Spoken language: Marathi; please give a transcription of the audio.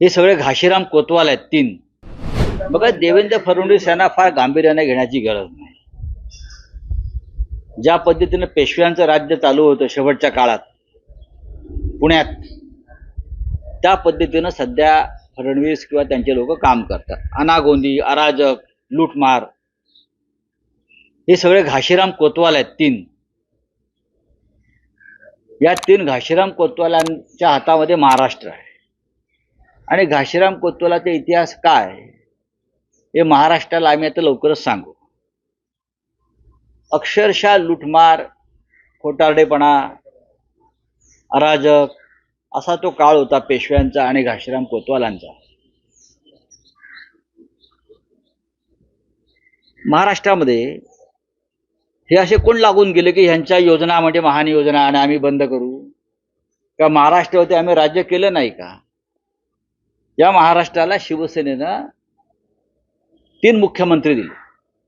हे सगळे घाशीराम कोतवाल आहेत तीन. बघा देवेंद्र फडणवीस यांना फार गांभीर्याने घेण्याची गरज नाही. ज्या पद्धतीनं पेशव्यांचं राज्य चालू होतं शेवटच्या काळात पुण्यात त्या पद्धतीनं सध्या फडणवीस किंवा त्यांचे लोक काम करतात. अनागोंदी अराजक लूटमार. हे सगळे घाशीराम कोतवाल आहेत तीन. या तीन घाशीराम कोतवालांच्या हातामध्ये महाराष्ट्र आहे. आणि घाशीराम कोतवालाचा इतिहास काय? हे महाराष्ट्राला आम्ही आता लवकरच सांगू. अक्षरशः लुटमार खोटारडेपणा अराजक असा तो काळ होता पेशव्यांचा आणि घाशीराम कोतवालांचा. महाराष्ट्रामध्ये हे असे कोण लागून गेले की ह्यांच्या योजना म्हणजे महान योजना आणि आम्ही बंद करू? का महाराष्ट्रावरती आम्ही राज्य केलं नाही का? या महाराष्ट्राला शिवसेनेनं तीन मुख्यमंत्री दिले.